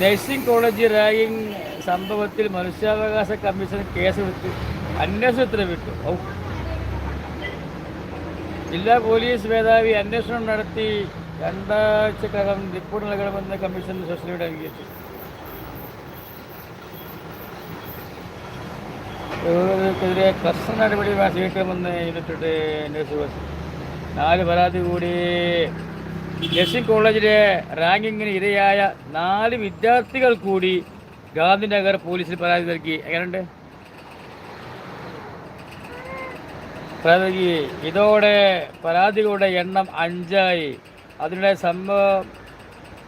Nursing college ragging സംഭവത്തിൽ മനുഷ്യാവകാശ commission case വിട്ട് അന്വേഷണത്തിന് വിട്ടു. ജില്ലാ പോലീസ് മേധാവി അന്വേഷണം നടത്തി രണ്ടാഴ്ചക്കകം റിപ്പോർട്ട് നൽകണമെന്ന് കമ്മീഷൻ സോഷ്യൽ മീഡിയ അംഗീകരിച്ചു. ക്കെതിരെ കർശന നടപടി സ്വീകരിക്കണമെന്ന് യൂണിറ്റ് അന്വേഷിച്ചു നാല് പരാതി കൂടി നഴ്സിംഗ് കോളേജിലെ റാങ്കിങ്ങിന് ഇരയായ നാല് വിദ്യാർത്ഥികൾ കൂടി ഗാന്ധിനഗർ പോലീസിൽ പരാതി നൽകി. എങ്ങനെയുണ്ട്? പരാതി നൽകി. ഇതോടെ പരാതികളുടെ എണ്ണം അഞ്ചായി. അതിനിടെ സംഭവം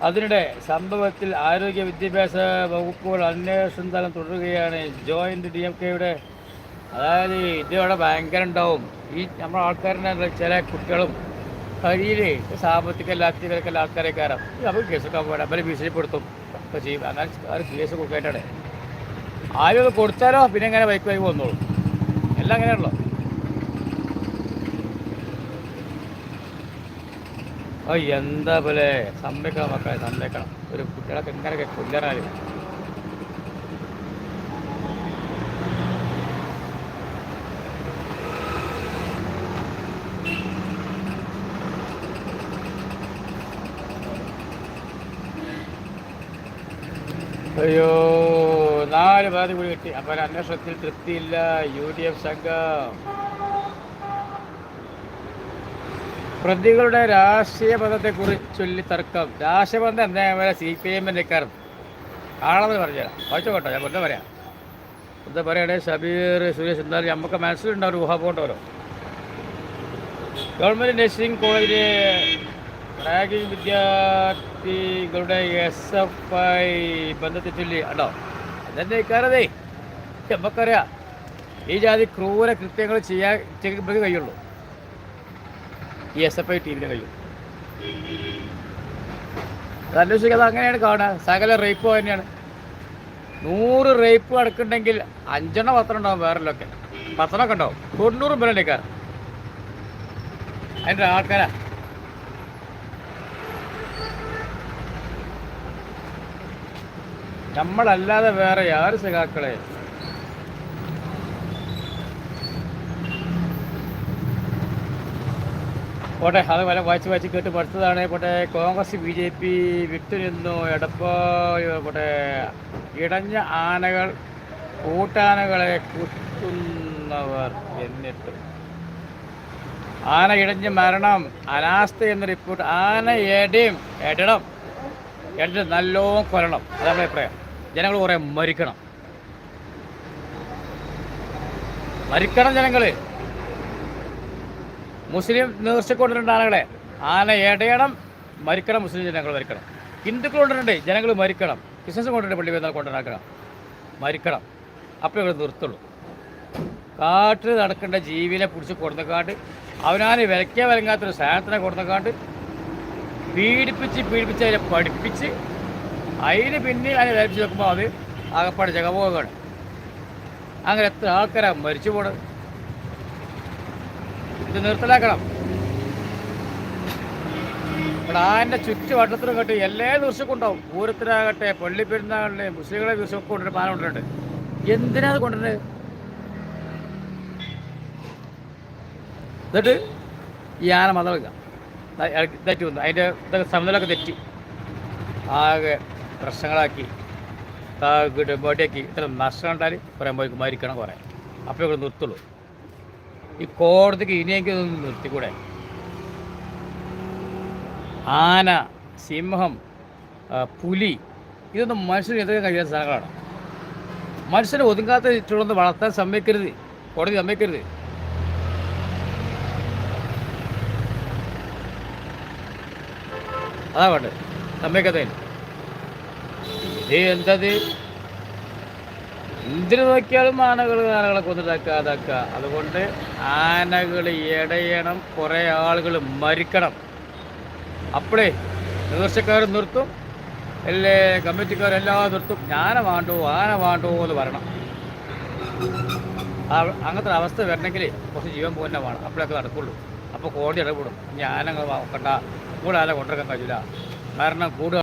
അതിനിടെ സംഭവത്തിൽ ആരോഗ്യ വിദ്യാഭ്യാസ വകുപ്പുകൾ അന്വേഷണം തലം തുടരുകയാണ് ജോയിന്റ് ഡി എം കെയുടെ. അതായത് ഇതിവിടെ ഭയങ്കര ഉണ്ടാവും. ഈ നമ്മുടെ ആൾക്കാരുടെ ചില കുട്ടികളും കയ്യിൽ സാമ്പത്തിക ലാത്തികളൊക്കെ ആൾക്കാരെ കയറാം അവർ കേസൊക്കെ പോകണം അവരെ ഭീഷണിപ്പെടുത്തും ഒക്കെ ചെയ്യും. അങ്ങനെ അവർ കേസ് കൊടുക്കാനാണ് ആരും കൊടുത്താലോ? പിന്നെ എങ്ങനെ ബൈക്ക് വൈക്ക് വന്നോളൂ എല്ലാം അങ്ങനെയാണല്ലോ. എന്താ പോലെ? സമ്മതിക്കണം മക്കളെ സമ്മതിക്കണം. ഒരു കുട്ടികളൊക്കെ എങ്ങനെയൊക്കെ കൊല്ലറാൽ അയ്യോ നാല് പരാതി കൂടി കിട്ടി. അപ്പോൾ അന്വേഷണത്തിൽ തൃപ്തിയില്ല. യു ഡി എഫ് സംഘം. പ്രതികളുടെ രാഷ്ട്രീയ ബന്ധത്തെക്കുറിച്ച് ചൊല്ലി തർക്കം രാഷ്ട്രീയ ബന്ധം എന്താ സി പി എമ്മിന്റെ കാരം. ആണെന്ന് പറഞ്ഞുതരാം. വായിച്ചോ കേട്ടോ ഞാൻ വെറുതെ പറയാം. എന്താ പറയണേ? ഷബീർ സുരേഷ് എന്തായാലും നമുക്ക് മനസ്സിലുണ്ടാവും ഒരു ഊഹാപോണ്ടല്ലോ ഗവൺമെന്റ് നഴ്സിംഗ് കോളേജിലെ റാഗിംഗ് വിദ്യാർത്ഥികളുടെ എസ് എഫ് ഐ ബന്ധത്തെ ചൊല്ലി ഉണ്ടോ? അതെന്നെ ഇക്കാരതേ നമുക്കറിയാം. ഈ ജാതി ക്രൂര കൃത്യങ്ങൾ ചെയ്യാൻ ചെയ്യുമ്പോൾ കഴിയുള്ളൂ. ഈ എസ് എഫ് ഐ ടീമിന് കഴിയും. അത് അങ്ങനെയാണ് കാണുക. സകല റേപ്പ് തന്നെയാണ്. നൂറ് റേപ്പ് നടക്കുന്നുണ്ടെങ്കിൽ അഞ്ചെണ്ണം പത്രം ഉണ്ടാവും വേറെല്ലൊക്കെ പത്തെണ്ണമൊക്കെ ഉണ്ടാവും. തൊണ്ണൂറ് പേരുണ്ടേക്കാർ അതിന്റെ ആൾക്കാരാ. നമ്മളല്ലാതെ വേറെ ആര് സഖാക്കളെ? പോട്ടെ അത് വല്ല വായിച്ച് വായിച്ച് കേട്ട് പഠിച്ചതാണ്. പോട്ടെ കോൺഗ്രസ് ബി ജെ പി വിട്ടുനിന്നു എടപ്പോ പോട്ടെ ഇടഞ്ഞ ആനകൾ കൂട്ടാനകളെ കുത്തുന്നവർ എന്നിട്ട്. ആന ഇടഞ്ഞ് മരണം അനാസ്ഥ എന്ന റിപ്പോർട്ട് ആന എടയും എടണം. എടഞ്ഞ് നല്ലോണം കൊല്ലണം. അതാണ് നമ്മളെ അഭിപ്രായം. ജനങ്ങൾ കുറേ മരിക്കണം. മരിക്കണം ജനങ്ങൾ മുസ്ലിം നേർച്ചക്കൊണ്ടിട്ടുണ്ട് ആളുകളെ ആന എടയണം മരിക്കണം മുസ്ലിം ജനങ്ങൾ മരിക്കണം. ഹിന്ദുക്കൾ കൊണ്ടിട്ടുണ്ട് ജനങ്ങൾ മരിക്കണം. ക്രിസ്ത്യൻസ് കൊണ്ടിട്ടുണ്ട് പള്ളി വേദന കൊണ്ടുണ്ടാക്കണം മരിക്കണം. അപ്പോൾ ഇവിടെ നിർത്തുള്ളൂ. കാട്ടിൽ നടക്കേണ്ട ജീവിനെ പിടിച്ച് കൊടുത്തക്കാണ്ട് അവനാന് വിലക്കാൻ വിലങ്ങാത്തൊരു സാധനത്തിനെ കൊടുത്തക്കാണ്ട് പീഡിപ്പിച്ച് പീഡിപ്പിച്ച് അതിനെ പഠിപ്പിച്ച് അതിന് പിന്നെ അതിനെ വിലപ്പിച്ച് നോക്കുമ്പോൾ അത് ആകപ്പാട് ജഗബോധമാണ് അങ്ങനെ എത്ര ആൾക്കാരാണ് മരിച്ചു പോണത്? ഇത് നിർത്തലാക്കണം. ചുറ്റു ചുറ്റുവട്ടത്തിനും കേട്ട് എല്ലാ ദിവസവും ഉണ്ടാവും പൂരത്തിനാകട്ടെ പള്ളി പെരുന്നാളിന് മുസ്ലിങ്ങളെ ദിവസമൊക്കെ കൊണ്ടുവരുന്ന പാലം കൊണ്ടുവരുന്നുണ്ട് എന്തിനാ അത് കൊണ്ടുവരുന്നത്? എന്നിട്ട് ഈ ആന മതം തെറ്റി വന്നു. അതിന്റെ ഇതൊക്കെ സമനിലൊക്കെ തെറ്റി. ആകെ പ്രശ്നങ്ങളാക്കി. ബോഡിയാക്കി ഇത്ര നഷ്ടം ഉണ്ടാൽ പോയി മരിക്കണം കുറേ. അപ്പോൾ ഇവിടെ നിർത്തുള്ളൂ. ഈ കോടതിക്ക് ഇനിയെങ്കിലും ഒന്ന് നിർത്തിക്കൂടെ? ആന സിംഹം പുലി ഇതൊന്നും മനുഷ്യന് എതിർക്കാൻ കഴിയാത്ത സാധനങ്ങളാണ്. മനുഷ്യനെ ഒതുങ്ങാത്ത ചുടന്ന് വളർത്താൻ സമ്മതിക്കരുത്. കോടതി സമ്മതിക്കരുത്. അതാ വേണ്ടത്. സമയക്കഥയിൽ ഇത് എന്തത്? എന്തിനു നോക്കിയാലും ആനകൾ ആനകളെ കൊന്നിട്ടാക്കുക അതാക്കുക. അതുകൊണ്ട് ആനകൾ ഇടയണം കുറേ ആളുകൾ മരിക്കണം. അപ്പോഴേ നിർദ്ദേശക്കാർ നിർത്തും. അല്ലേ കമ്മിറ്റിക്കാരെല്ലാം നിർത്തും. ഞാന വേണ്ടോ ആന വേണ്ടോ എന്ന് പറയണം അങ്ങനത്തെ അവസ്ഥ വരണമെങ്കിൽ കുറച്ച് ജീവൻ പോകുന്ന വേണം. അപ്പോഴൊക്കെ നടക്കുള്ളൂ. അപ്പോൾ കോടതി ഇടപെടും. ഞാനങ്ങൾ നോക്കണ്ട. കൂടെ ആന കൊണ്ടുവരാൻ കഴിയില്ല. കാരണം കൂടുക